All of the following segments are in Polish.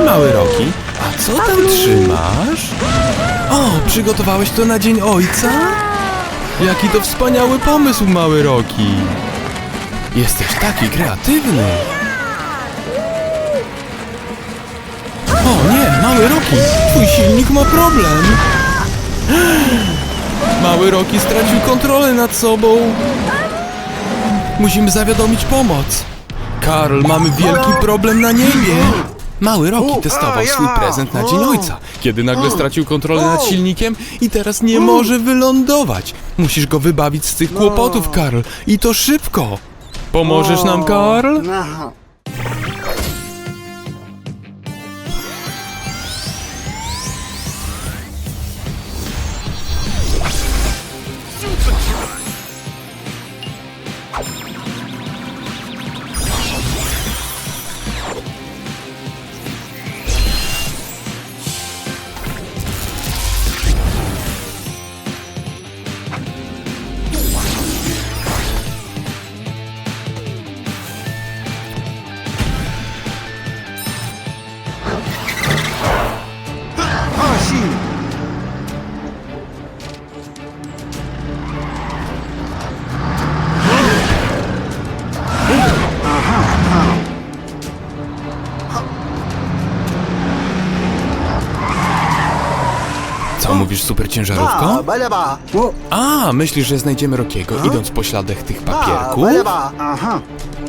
Hej, mały Roki, a co tam trzymasz? O, przygotowałeś to na Dzień Ojca? Jaki to wspaniały pomysł, mały Roki. Jesteś taki kreatywny. O nie, mały Roki, twój silnik ma problem. Mały Roki stracił kontrolę nad sobą. Musimy zawiadomić pomoc. Karl, mamy wielki problem na niebie. Mały Roki testował swój prezent na Dzień Ojca, kiedy nagle stracił kontrolę nad silnikiem i teraz nie może wylądować. Musisz go wybawić z tych kłopotów, Karl, i to szybko. Pomożesz nam, Karl? Co mówisz, super ciężarówko? Balaba. Wo- A, myślisz, że znajdziemy Rokiego, idąc po śladach tych papierków? Aha.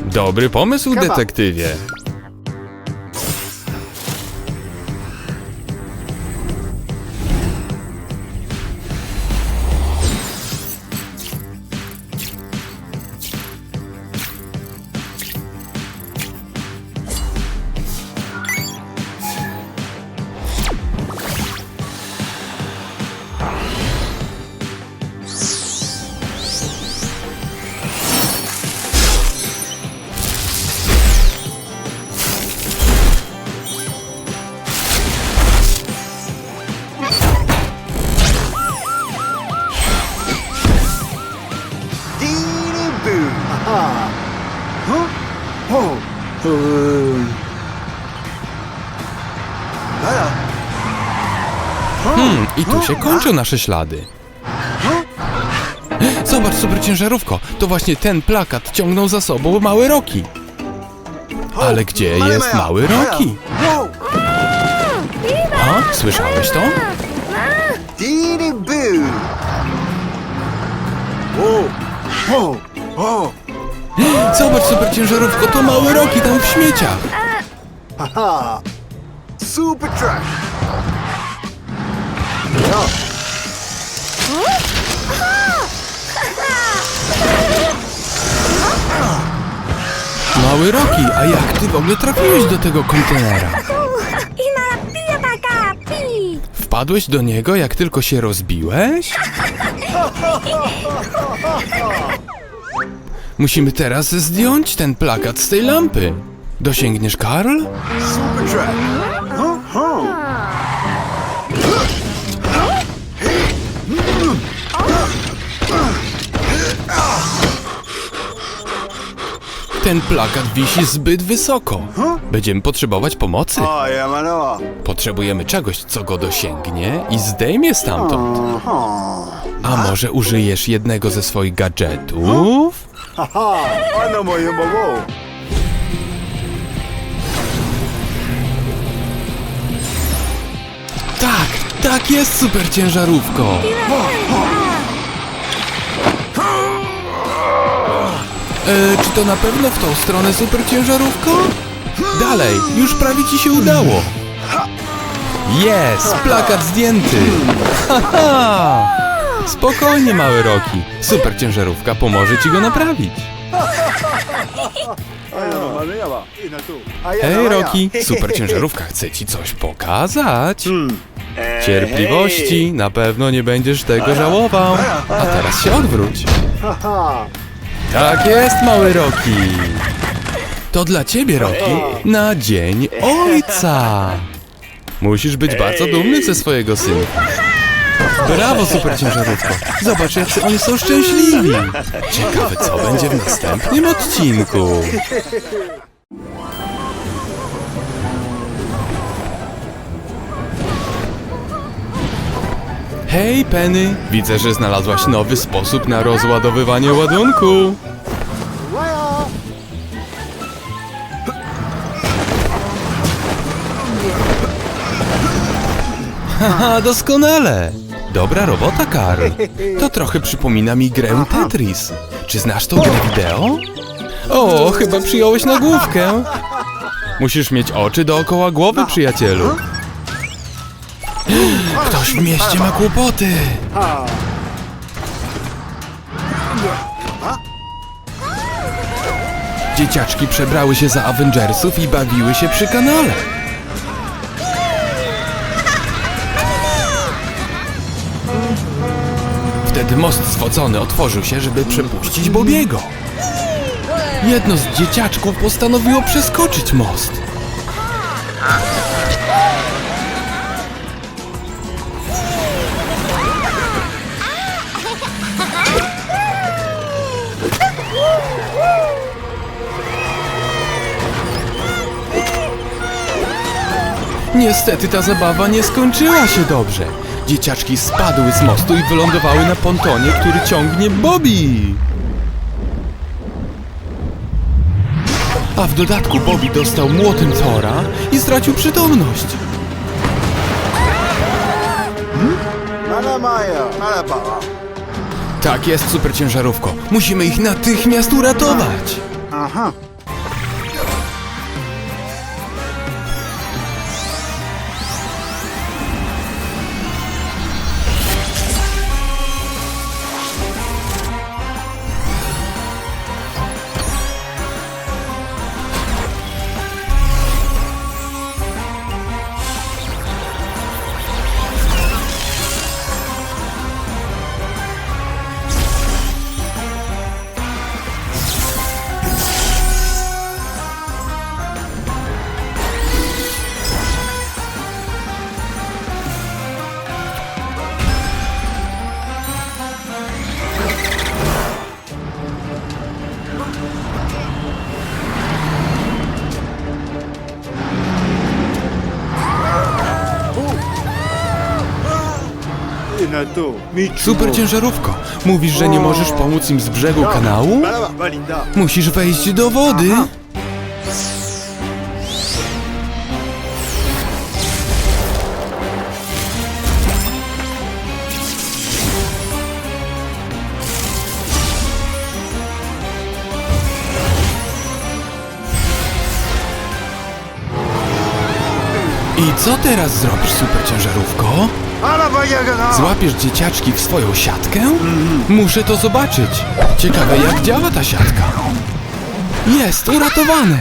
Dobry pomysł, detektywie. Bala. Hmm, i tu się kończą nasze ślady. Zobacz, super ciężarówko, to właśnie ten plakat ciągnął za sobą mały Roki. Ale gdzie jest mały Roki? A, słyszałeś to? Dee boo. Wow. Zobacz, super ciężarówko, to mały Roki tam w śmieciach. Haha. Super trash. Ja. Mały Roki, a jak ty w ogóle trafiłeś do tego kontenera? I na pija taka, pi! Wpadłeś do niego, jak tylko się rozbiłeś? Musimy teraz zdjąć ten plakat z tej lampy. Dosięgniesz, Karl? Ten plakat wisi zbyt wysoko. Będziemy potrzebować pomocy. Potrzebujemy czegoś, co go dosięgnie i zdejmie stamtąd. A może użyjesz jednego ze swoich gadżetów? Haha. I know more yumbo. Tak, tak jest, super ciężarówko. E, czy to na pewno w tą stronę super ciężarówko? Dalej, już prawie ci się udało. Jest, plakat zdjęty. Haha! Spokojnie, mały Roki. Super ciężarówka pomoże ci go naprawić. Hej, Roki, super ciężarówka chce ci coś pokazać. Cierpliwości, na pewno nie będziesz tego żałował. A teraz się odwróć. Tak jest, mały Roki. To dla ciebie, Roki, na dzień ojca. Musisz być bardzo dumny ze swojego syna. Brawo, super ciężarówko. Zobacz, jacy oni są szczęśliwi. Ciekawe, co będzie w następnym odcinku. Hej, Penny. Widzę, że znalazłaś nowy sposób na rozładowywanie ładunku. Haha, doskonale! Dobra robota, Karl. To trochę przypomina mi grę Tetris. Czy znasz tą grę wideo? O, chyba przyjąłeś nagłówkę. Musisz mieć oczy dookoła głowy, przyjacielu. Ktoś w mieście ma kłopoty. 하. Dzieciaczki przebrały się za Avengersów i bawiły się przy kanale. Wtedy most zwodzony otworzył się, żeby przepuścić Bobiego. Jedno z dzieciaczków postanowiło przeskoczyć most. Niestety ta zabawa nie skończyła się dobrze. Dzieciaczki spadły z mostu i wylądowały na pontonie, który ciągnie Bobby! A w dodatku Bobby dostał młotem Thora i stracił przytomność. Tak jest, superciężarówko. Musimy ich natychmiast uratować. Aha. Super ciężarówko! Mówisz, że nie możesz pomóc im z brzegu kanału? Musisz wejść do wody! Co teraz zrobisz, superciężarówko? Złapiesz dzieciaczki w swoją siatkę? Muszę to zobaczyć. Ciekawe, jak działa ta siatka. Jest, uratowany!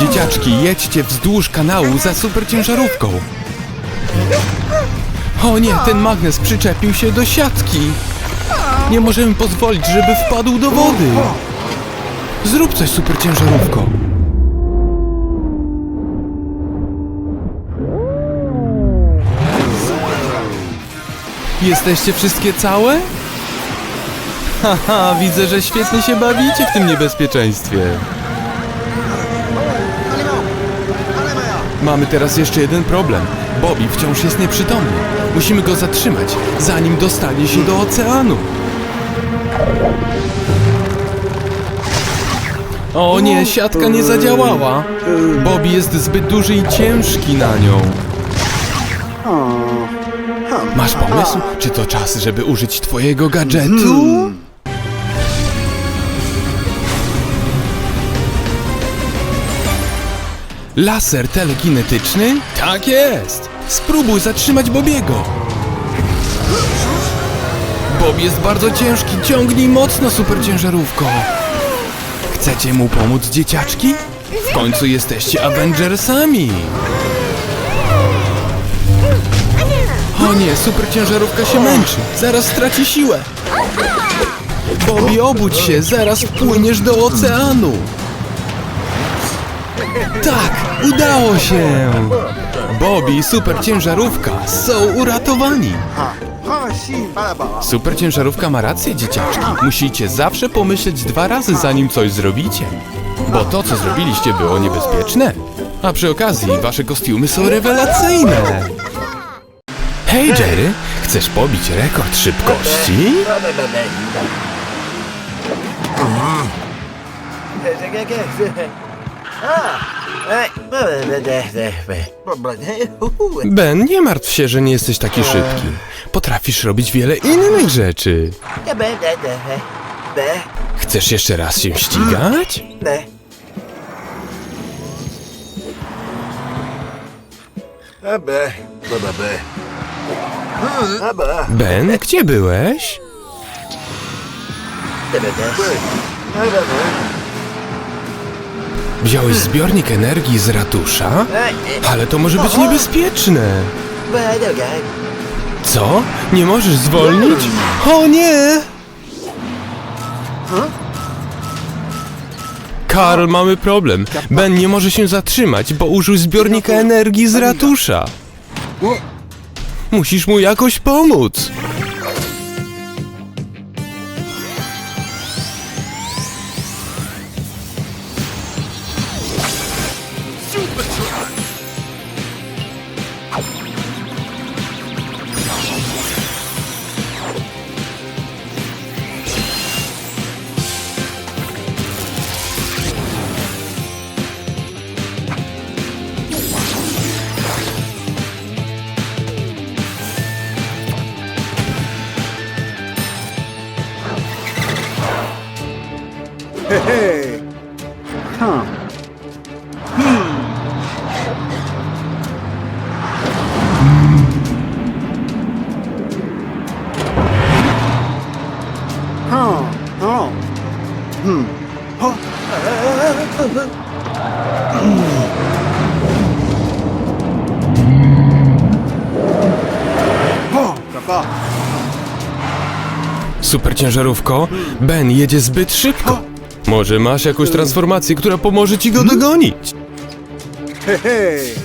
Dzieciaczki, jedźcie wzdłuż kanału za superciężarówką. O nie, ten magnes przyczepił się do siatki. Nie możemy pozwolić, żeby wpadł do wody. Zrób coś superciężarówką. Jesteście wszystkie całe? Haha, widzę, że świetnie się bawicie w tym niebezpieczeństwie. Mamy teraz jeszcze jeden problem. Bobby wciąż jest nieprzytomny. Musimy go zatrzymać, zanim dostanie się do oceanu. O nie, siatka nie zadziałała. Bobby jest zbyt duży i ciężki na nią. Pomysł? Czy to czas, żeby użyć twojego gadżetu? Laser telekinetyczny? Tak jest! Spróbuj zatrzymać Bobiego! Bob jest bardzo ciężki, ciągnij mocno, superciężarówko! Chcecie mu pomóc, dzieciaczki? W końcu jesteście Avengersami! O nie, super ciężarówka się męczy. Zaraz straci siłę. Bobby, obudź się, zaraz wpłyniesz do oceanu. Tak, udało się. Bobby i super ciężarówka są uratowani. Super ciężarówka ma rację, dzieciaczki. Musicie zawsze pomyśleć dwa razy, zanim coś zrobicie. Bo to, co zrobiliście, było niebezpieczne. A przy okazji, wasze kostiumy są rewelacyjne. Hej Jerry, chcesz pobić rekord szybkości? Ben, nie martw się, że nie jesteś taki szybki. Potrafisz robić wiele innych rzeczy. Chcesz jeszcze raz się ścigać? Ben, gdzie byłeś? Wziąłeś zbiornik energii z ratusza? Ale to może być niebezpieczne. Co? Nie możesz zwolnić? O nie! Karl, mamy problem. Ben nie może się zatrzymać, bo użył zbiornika energii z ratusza. Musisz mu jakoś pomóc. Ciężarówko, Ben jedzie zbyt szybko. Może masz jakąś transformację, która pomoże ci go dogonić? Hey, hey.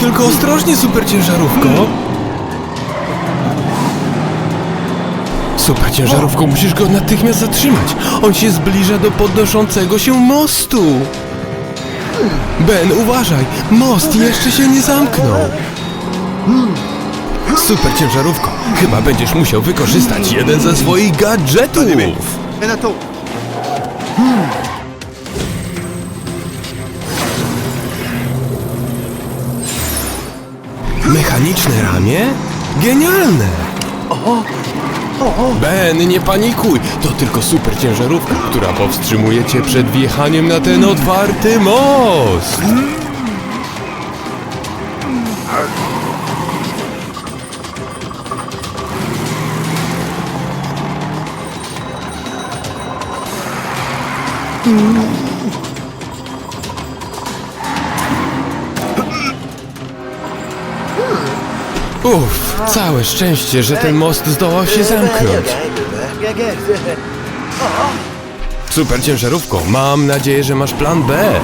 Tylko ostrożnie, super ciężarówko. Super ciężarówko, musisz go natychmiast zatrzymać. On się zbliża do podnoszącego się mostu. Ben, uważaj, most jeszcze się nie zamknął. Super ciężarówko, chyba będziesz musiał wykorzystać jeden ze swoich gadżetów. Renato. Mechaniczne ramię? Genialne! Ben, nie panikuj! To tylko super ciężarówka, która powstrzymuje cię przed wjechaniem na ten otwarty most! Uff, całe szczęście, że ten most zdołał się zamknąć. Super ciężarówko, mam nadzieję, że masz plan B.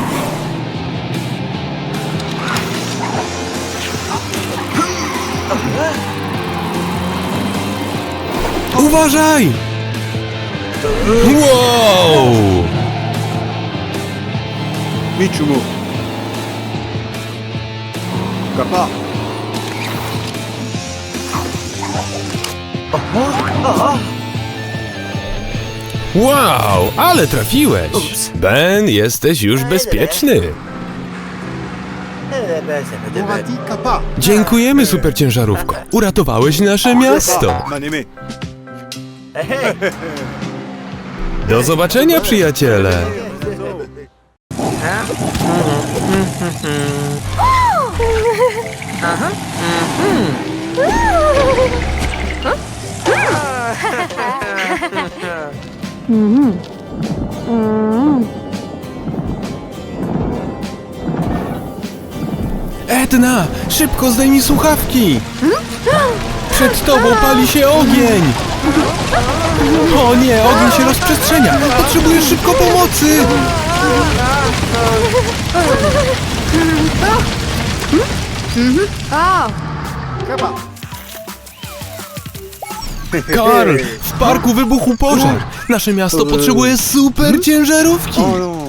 Uważaj! Wow! Michumu. Papa. Wow, ale trafiłeś! Ben, jesteś już bezpieczny. Dziękujemy, super ciężarówko. Uratowałeś nasze miasto. Do zobaczenia, przyjaciele. Edna, szybko zdejmij słuchawki! Przed tobą pali się ogień! O nie, ogień się rozprzestrzenia! Potrzebujesz szybko pomocy! O, Kappa. Karl, w parku wybuchł pożar! Nasze miasto potrzebuje super ciężarówki! Non.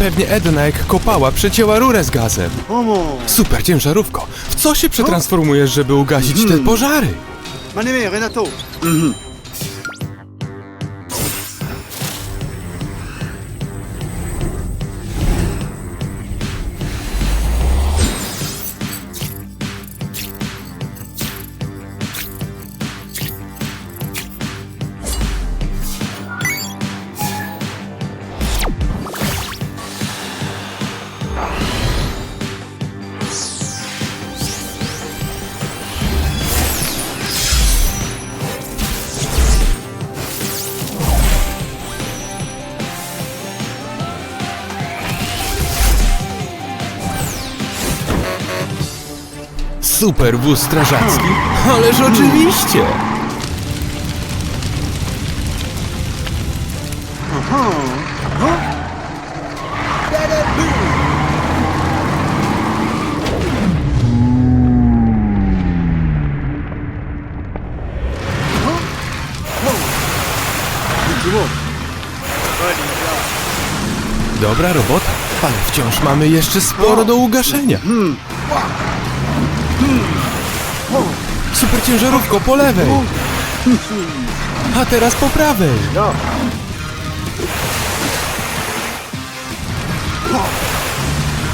Pewnie Edna jak kopała przecięła rurę z gazem. Super ciężarówko, w co się przetransformujesz, żeby ugasić te pożary? Maneme, Super wóz strażacki? Ależ oczywiście! Dobra robota, ale wciąż mamy jeszcze sporo do ugaszenia. Super ciężarówko po lewej, a teraz po prawej.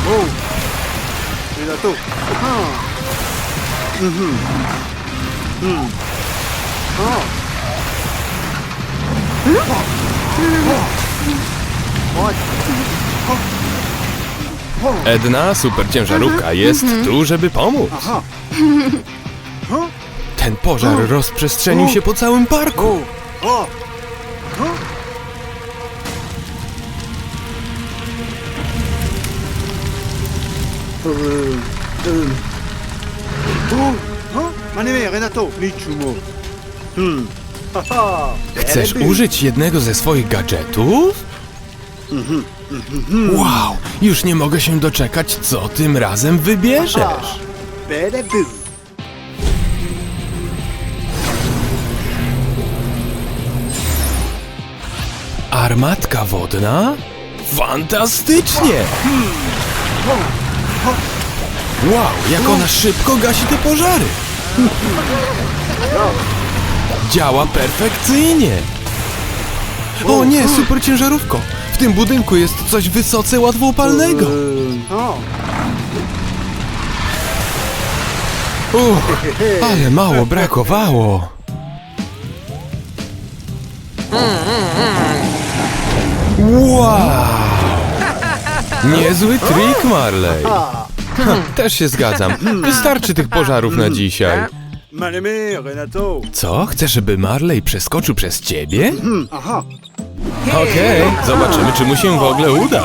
Oh. Renato. Ah. Mhm. Ah. Edna, super ciężarówka, jest tu, żeby pomóc. Ten pożar rozprzestrzenił się po całym parku. Oh. Maneme, Renato. Michumo. Hmm. Chcesz użyć jednego ze swoich gadżetów? Wow, już nie mogę się doczekać, co tym razem wybierzesz. Bada boo. Armatka wodna? Fantastycznie! Wow, jak ona szybko gasi te pożary! Działa perfekcyjnie! O nie, super ciężarówko! W tym budynku jest coś wysoce łatwopalnego! Uch, ale mało brakowało! Wow! Niezły trik, Marley! Ha, też się zgadzam. Wystarczy tych pożarów na dzisiaj. Renato. Co? Chcesz, żeby Marley przeskoczył przez ciebie? Aha. Okej, zobaczymy, czy mu się w ogóle uda.